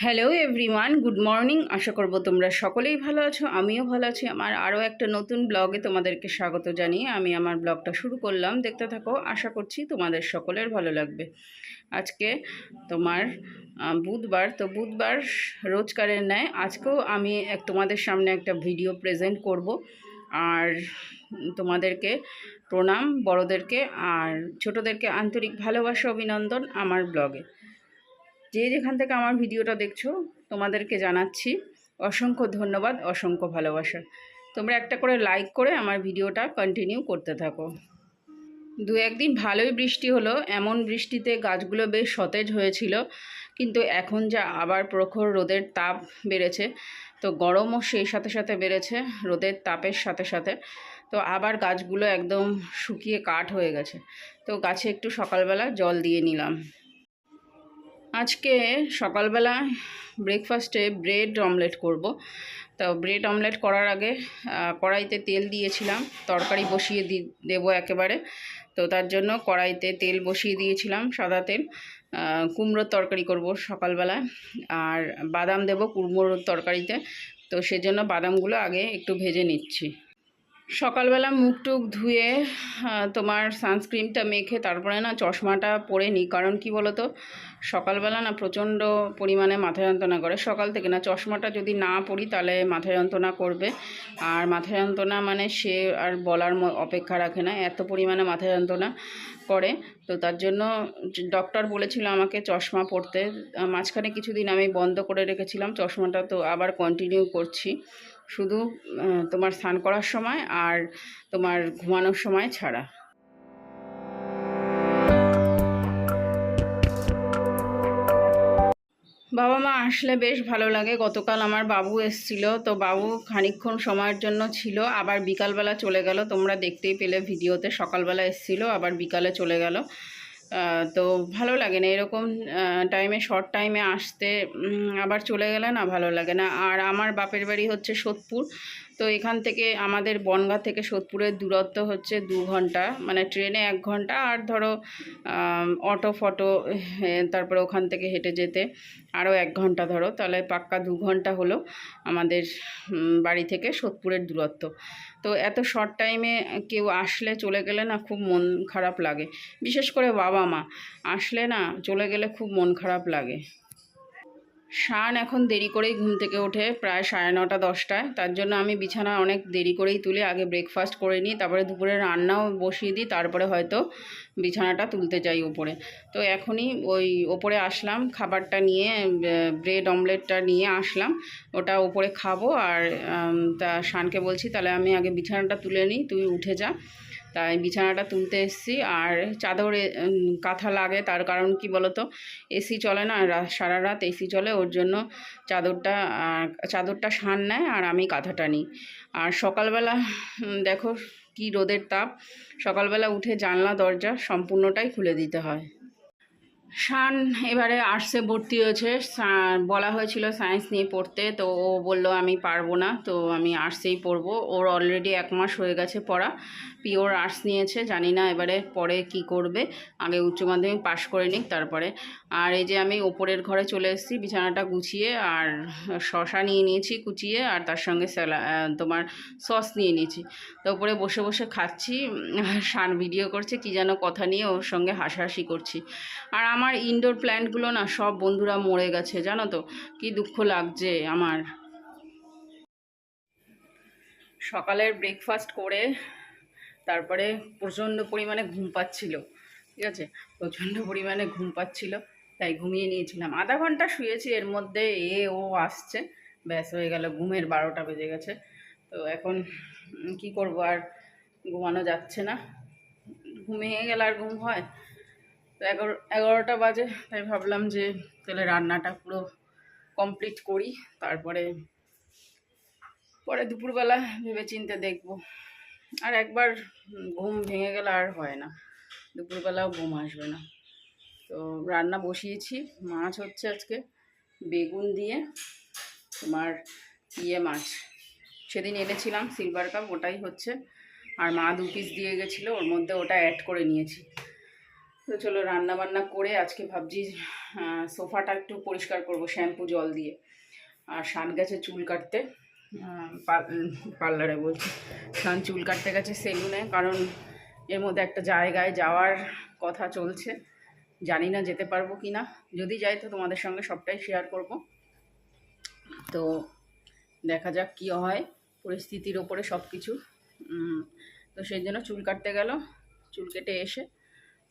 Hello everyone good morning আশা করব তোমরা সকলেই ভালো আছো, আমিও ভালো আছি। আমার আরও একটা নতুন ব্লগে তোমাদেরকে স্বাগত জানিয়ে আমি আমার ব্লগটা শুরু করলাম। দেখতে থাকো, আশা করছি তোমাদের সকলের ভালো লাগবে। আজকে তোমার বুধবার, তো বুধবার রোজকারের ন্যায় আজকেও আমি এক, তোমাদের সামনে একটা ভিডিও প্রেজেন্ট করব। আর তোমাদেরকে প্রণাম, বড়দেরকে আর ছোটদেরকে আন্তরিক ভালোবাসা, অভিনন্দন আমার ব্লগে। যে যেখান থেকে আমার ভিডিওটা দেখছ, তোমাদেরকে জানাচ্ছি অসংখ্য ধন্যবাদ, অসংখ্য ভালোবাসা। তোমরা একটা করে লাইক করে আমার ভিডিওটা কন্টিনিউ করতে থাকো। দু একদিন ভালোই বৃষ্টি হলো, এমন বৃষ্টিতে গাছগুলো বেশ সতেজ হয়েছিল, কিন্তু এখন যা আবার প্রখর রোদের তাপ বেড়েছে, তো গরমও সেই সাথে সাথে বেড়েছে, রোদের তাপের সাথে সাথে। তো আবার গাছগুলো একদম শুকিয়ে কাঠ হয়ে গেছে। তো গাছে একটু সকালবেলা জল দিয়ে নিলাম। আজকে সকালবেলা ব্রেকফাস্টে ব্রেড অমলেট করব। তো ব্রেড অমলেট করার আগে কড়াইতে তেল দিয়েছিলাম, তরকারি বসিয়ে দি, দেবো একেবারে। তো তার জন্য কড়াইতে তেল বসিয়ে দিয়েছিলাম, সাদা তেল কুমড়োর তরকারি করব সকালবেলায় আর বাদাম দেব কুমড়োর তরকারিতে। তো সেজন্য বাদামগুলো আগে একটু ভেজে নিচ্ছি। সকালবেলা মুখ টুক ধুয়ে তোমার সানস্ক্রিনটা মেখে তারপরে না চশমাটা পরে নিই। কারণ কি বলো তো সকালবেলা না প্রচণ্ড পরিমাণে মাথা যন্ত্রণা করে। সকাল থেকে না চশমাটা যদি না পরি তাহলে মাথা যন্ত্রণা করবে। আর মাথা যন্ত্রণা মানে সে আর বলার অপেক্ষা রাখে না। এত পরিমাণে মাথা যন্ত্রণা করে। তো তার জন্য ডক্টর বলেছিল আমাকে চশমা পরতে। মাঝখানে কিছুদিন আমি বন্ধ করে রেখেছিলাম। চশমাটা তো আবার কন্টিনিউ করছি। শুধু তোমার স্নান করার সময় আর তোমার ঘুমানোর সময় ছাড়া। বাবা মা আসলে বেশ ভালো লাগে। গতকাল আমার বাবু এসছিল। তো বাবু খানিকক্ষণ সময়ের জন্য ছিল। আবার বিকালবেলা চলে গেল। তোমরা দেখতেই পেলে, ভিডিওতে সকালবেলা এসছিল, আবার বিকালে চলে গেল। তো ভালো লাগে না। এরকম টাইমে শর্ট টাইমে আসতে আবার চলে গেলে না ভালো লাগে না। আর আমার বাপের বাড়ি হচ্ছে সোদপুর। তো এখান থেকে আমাদের বনগাঁ থেকে সোদপুরের দূরত্ব হচ্ছে দু ঘণ্টা। মানে ট্রেনে এক ঘণ্টা আর ধরো অটো, ফটো তারপরে ওখান থেকে হেঁটে যেতে আরও এক ঘণ্টা ধরো। তাহলে পাক্কা দু ঘণ্টা হলো আমাদের বাড়ি থেকে সোদপুরের দূরত্ব। তো এত শর্ট টাইমে কেউ আসলে চলে গেলে না খুব মন খারাপ লাগে। বিশেষ করে বাবা মা। আসলে না চলে গেলে খুব মন খারাপ লাগে। শান এখন দেরি করেই ঘুম থেকে ওঠে, প্রায় সাড়ে নটা দশটায় তার জন্য আমি বিছানা অনেক দেরি করেই তুলি। আগে ব্রেকফাস্ট করে নিই, তারপরে দুপুরে রান্নাও বসিয়ে দিই, তারপরে হয়তো বিছানাটা তুলতে যাই ওপরে। তো এখনই ওই ওপরে আসলাম, খাবারটা নিয়ে ব্রেড অমলেটটা নিয়ে আসলাম। ওটা ওপরে খাব আর তা শানকে বলছি, তাহলে আমি আগে বিছানাটা তুলে নিই, তুই উঠে যা। তাই বিছানাটা তুলতে এসেছি আর চাদরে কাঁথা লাগে, তার কারণ কি বলতো এসি চলে না সারা রাত এসি চলে, ওর জন্য চাদরটা চাদরটা শান নেয় আর আমি কাঁথাটা নিই। আর সকালবেলা দেখো কি রোদের তাপ? সকালবেলা উঠে জানলা, দরজা সম্পূর্ণটাই খুলে দিতে হয়। শান এবারে আর্টসে ভর্তি হয়েছে। বলা হয়েছিল সায়েন্স নিয়ে পড়তে। তো ও বলল, আমি পারব না। তো আমি আর্টসেই পড়ব। ওর অলরেডি এক মাস হয়ে গেছে পড়া। পিওর আর্টস নিয়েছে, জানি না এবারে পরে কি করবে। আগে উচ্চ মাধ্যমিক পাশ করে নিক তারপরে। আর এই যে আমি ওপরের ঘরে চলে এসেছি, বিছানাটা গুছিয়ে আর শশা নিয়ে নিয়েছি কুচিয়ে আর তার সঙ্গে স্যালা তোমার সস নিয়ে নিয়েছি। তো ওপরে বসে বসে খাচ্ছি, শান ভিডিও করছে, কি যেন কথা নিয়ে ওর সঙ্গে হাসাহাসি করছি। আর আমার ইনডোর প্ল্যান্টগুলো না সব বন্ধুরা মরে গেছে, জানো তো? কি দুঃখ লাগছে আমার। সকালের ব্রেকফাস্ট করে তারপরে প্রচণ্ড পরিমাণে ঘুম পাচ্ছিল, ঠিক আছে? প্রচণ্ড পরিমাণে ঘুম পাচ্ছিল, তাই ঘুমিয়ে নিয়েছিলাম। আধা ঘণ্টা শুয়েছি, এর মধ্যে এ, ও আসছে। ব্যাস, হয়ে গেল, ঘুমের বারোটা বেজে গেছে। তো এখন কি করব, আর ঘুমানো যাচ্ছে না। ঘুমিয়ে গেলে আর ঘুম হয়? তো এগারো, এগারোটা বাজে, তাই ভাবলাম যে তাহলে রান্নাটা পুরো কমপ্লিট করি। তারপরে, পরে দুপুরবেলা ভেবে চিন্তে দেখব। আর একবার ঘুম ভেঙে গেলে আর হয় না। দুপুরবেলাও ঘুম আসবে না। তো রান্না বসিয়েছি, মাছ হচ্ছে আজকে, বেগুন দিয়ে তোমার ইয়ে মাছ। সেদিন এনেছিলাম সিলভার কাপ ওটাই হচ্ছে। আর মা দু পিস দিয়ে গেছিল, ওর মধ্যে ওটা অ্যাড করে নিয়েছি। তো চলো রান্না বান্না করে আজকে ভাবছি সোফাটা একটু পরিষ্কার করব শ্যাম্পু জল দিয়ে। আর শান গেছে চুল কাটতে। পার্লারে বলছি। কারণ চুল কাটতে গেছে সেলুনে, কারণ এর মধ্যে একটা জায়গায় যাওয়ার কথা চলছে। জানি না যেতে পারব কি না যদি যাই তো তোমাদের সঙ্গে সবটাই শেয়ার করব। তো দেখা যাক কী হয়, পরিস্থিতির ওপরে সব কিছু তো সেই জন্য চুল কাটতে গেল। চুল কেটে এসে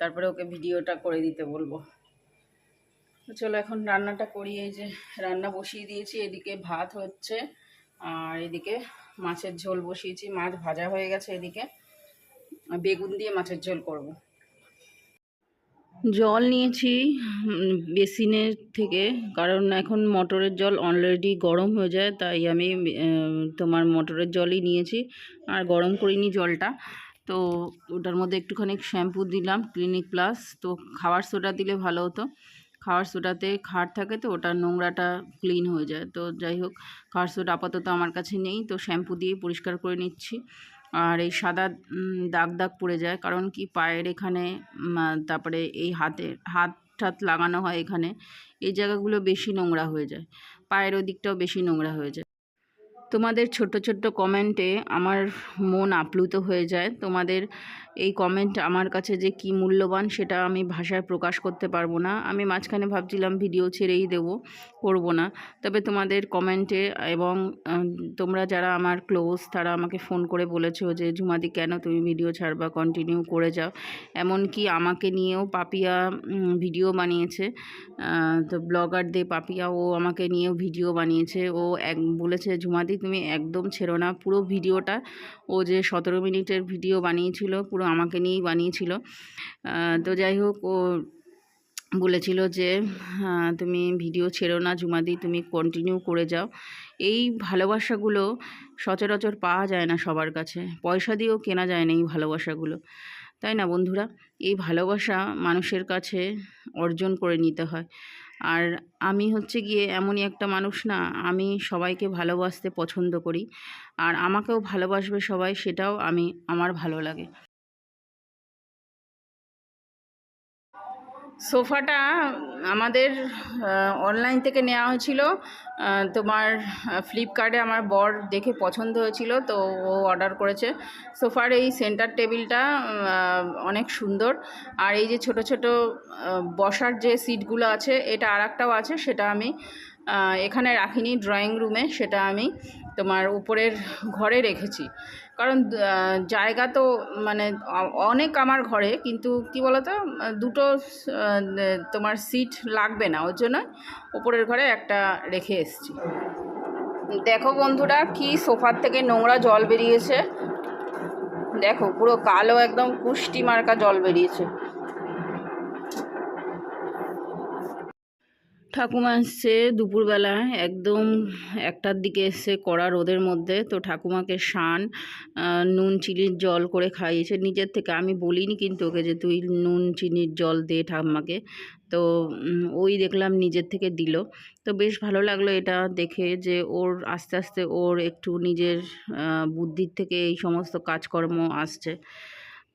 তারপরে ওকে ভিডিওটা করে দিতে বলব। চলো এখন রান্নাটা করি। এই যে রান্না বসিয়ে দিয়েছি, এদিকে ভাত হচ্ছে। আর এদিকে মাছের ঝোল বসিয়েছি, মাছ ভাজা হয়ে গেছে এদিকে। বেগুন দিয়ে মাছের ঝোল করব। জল নিয়েছি বেসিনের থেকে, কারণ এখন মোটরের জল অলরেডি গরম হয়ে যায়, তাই আমি তোমার মোটরের জলই নিয়েছি, আর গরম করিনি জলটা। তো ওটার মধ্যে একটুখানি শ্যাম্পু দিলাম ক্লিনিক প্লাস তো খাবার সোডা দিলে ভালো হতো। খাওয়ার সোডাতে খাট থাকে তো ওটা নোংরাটা ক্লিন হয়ে যায়। তো যাই হোক, খাওয়ার সোডা আপাতত আমার কাছে নেই। তো শ্যাম্পু দিয়ে পরিষ্কার করে নিচ্ছি। আর এই সাদা দাগ দাগ পড়ে যায়। কারণ কি, পায়ের এখানে তারপরে এই হাতের হাত ঠাত লাগানো হয় এখানে। এই জায়গাগুলো বেশি নোংরা হয়ে যায়। পায়ের ওদিকটাও বেশি নোংরা হয়ে যায়। তোমাদের ছোট্ট ছোট্ট কমেন্টে আমার মন আপ্লুত হয়ে যায়। তোমাদের এই কমেন্ট আমার কাছে যে কি মূল্যবান সেটা আমি ভাষায় প্রকাশ করতে পারব না। আমি মাঝখানে ভাবছিলাম ভিডিও ছেড়েই দেবো, করব না। তবে তোমাদের কমেন্টে এবং তোমরা যারা আমার ক্লোজ তারা আমাকে ফোন করে বলেছ যে ঝুমাদি কেন তুমি ভিডিও ছাড়বা? কন্টিনিউ করে যাও। এমনকি আমাকে নিয়েও পাপিয়া ভিডিও বানিয়েছে। তো ব্লগার দে পাপিয়া, ও আমাকে নিয়েও ভিডিও বানিয়েছে। ও এক, বলেছে ঝুমাদি তুমি একদম ছেড়ো না। পুরো ভিডিওটা ও যে সতেরো মিনিটের ভিডিও বানিয়েছিল পুরো আমাকে নিয়েই বানিয়েছিল। তো যাই হোক ও বলেছিল যে হ্যাঁ, তুমি ভিডিও ছেড়ো না জুমাদি তুমি কন্টিনিউ করে যাও। এই ভালোবাসাগুলো সচরাচর পাওয়া যায় না সবার কাছে। পয়সা দিয়েও কেনা যায় না এই ভালোবাসাগুলো। তাই না বন্ধুরা? এই ভালোবাসা মানুষের কাছে অর্জন করে নিতে হয়। আর আমি হচ্ছে গিয়ে এমনই একটা মানুষ না, আমি সবাইকে ভালোবাসতে পছন্দ করি। আর আমাকেও ভালোবাসবে সবাই, সেটাও আমি, আমার ভালো লাগে। সোফাটা আমাদের অনলাইন থেকে নেওয়া হয়েছিল। তোমার ফ্লিপকার্টে আমার বর দেখে পছন্দ হয়েছিল, তো ও অর্ডার করেছে। সোফার এই সেন্টার টেবিলটা অনেক সুন্দর। আর এই যে ছোট ছোট বসার যে সিটগুলো আছে, এটা আর আছে, সেটা আমি এখানে রাখিনি ড্রয়িং রুমে সেটা আমি তোমার উপরের ঘরে রেখেছি। কারণ জায়গা তো মানে অনেক আমার ঘরে, কিন্তু কি বলতো, দুটো তোমার সিট লাগবে না। ওর জন্য উপরের ঘরে একটা রেখে এসেছি। দেখো বন্ধুরা, কি সোফার থেকে নোংরা জল বেরিয়েছে। দেখো পুরো কালো একদম কুষ্টি মার্কা জল বেরিয়েছে। ঠাকুমা এসছে দুপুরবেলা, একদম একটার দিকে এসছে কড়া রোদের মধ্যে, তো ঠাকুমাকে শান নুন, চিনির জল করে খাইয়েছে। নিজের থেকে আমি বলিনি কিন্তু ওকে যে তুই নুন, চিনির জল দে ঠাকুমাকে, তো ওই দেখলাম নিজের থেকে দিল। তো বেশ ভালো লাগল এটা দেখে যে ওর আস্তে আস্তে ওর একটু নিজের বুদ্ধির থেকে এই সমস্ত কাজকর্ম আসছে।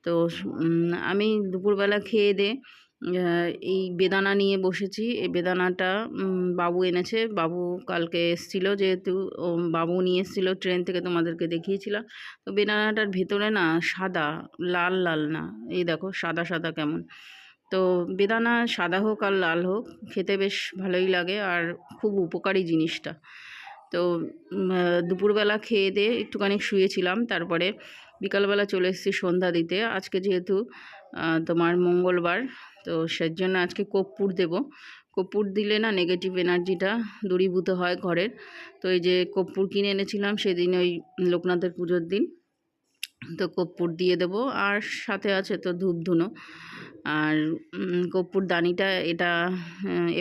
তো আমি দুপুরবেলা খেয়ে দে এই বেদানা নিয়ে বসেছি। এই বেদানাটা বাবু এনেছে। বাবু কালকে এসেছিল যেহেতু বাবু নিয়ে এসেছিল ট্রেন থেকে তোমাদেরকে দেখিয়েছিলাম। তো বেদানাটার ভেতরে না সাদা, লাল লাল না, এই দেখো সাদা সাদা কেমন। তো বেদানা সাদা হোক আর লাল হোক, খেতে বেশ ভালোই লাগে আর খুব উপকারী জিনিসটা। তো দুপুরবেলা খেয়ে দিয়ে একটুখানি শুয়েছিলাম। তারপরে বিকালবেলা চলে এসেছি সন্ধ্যা দিতে। আজকে যেহেতু তোমার মঙ্গলবার তো সেই জন্য আজকে কর্পূর দেব। কর্পূর দিলে না নেগেটিভ এনার্জিটা দূরীভূত হয় ঘরের। তো এই যে কর্পূর কিনে এনেছিলাম সেদিন ওই লোকনাথের পুজোর দিন। তো কর্পূর দিয়ে দেবো। আর সাথে আছে তো ধূপ ধুনো আর কর্পূর দানিটা এটা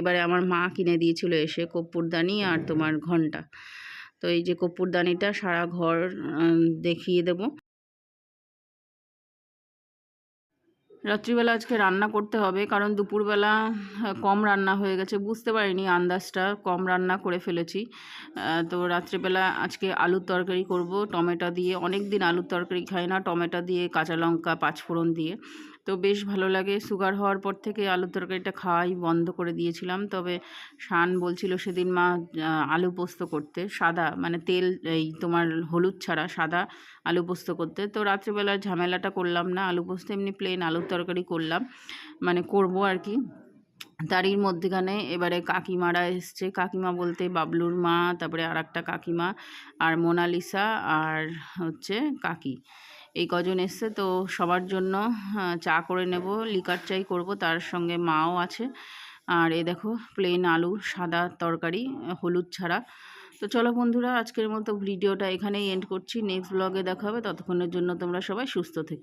এবারে আমার মা কিনে দিয়েছিল এসে কর্পূর দানি আর তোমার ঘণ্টা। তো এই যে কর্পূর দানিটা সারা ঘর দেখিয়ে দেবো। রাত্রিবেলা আজকে রান্না করতে হবে, কারণ দুপুরবেলা কম রান্না হয়ে গেছে। বুঝতে পারিনি আন্দাজটা, কম রান্না করে ফেলেছি। তো রাত্রিবেলা আজকে আলুর তরকারি করব, টমেটো দিয়ে। অনেক দিন আলুর তরকারি খাই না, টমেটো দিয়ে, কাঁচা লঙ্কা, পাঁচফোড়ন দিয়ে। তো বেশ ভালো লাগে। সুগার হওয়ার পর থেকে আলু তরকারিটা খাওয়াই বন্ধ করে দিয়েছিলাম। তবে শান বলছিল সেদিন মা আলু পোস্ত করতে, সাদা মানে তেল, এই তোমার হলুদ ছাড়া সাদা আলু পোস্ত করতে। তো রাত্রিবেলার ঝামেলাটা করলাম না, আলু পোস্ত এমনি প্লেন আলুর তরকারি করলাম মানে করব আর কি। তারই মধ্যেখানে এবারে কাকিমারা এসছে। কাকিমা বলতে বাবলুর মা, তারপরে আর একটা কাকিমা আর মোনালিসা আর হচ্ছে কাকি। এই কজন এসছে, তো সবার জন্য চা করে নেব, লিকার চাই করব, তার সঙ্গে মাও আছে। আর এ দেখো প্লেন আলু, সাদা তরকারি, হলুদ ছাড়া। তো চলো বন্ধুরা, আজকের মতো ভিডিওটা এখানেই এন্ড করছি। নেক্সট ব্লগে দেখা হবে, ততক্ষণের জন্য তোমরা সবাই সুস্থ থেকো।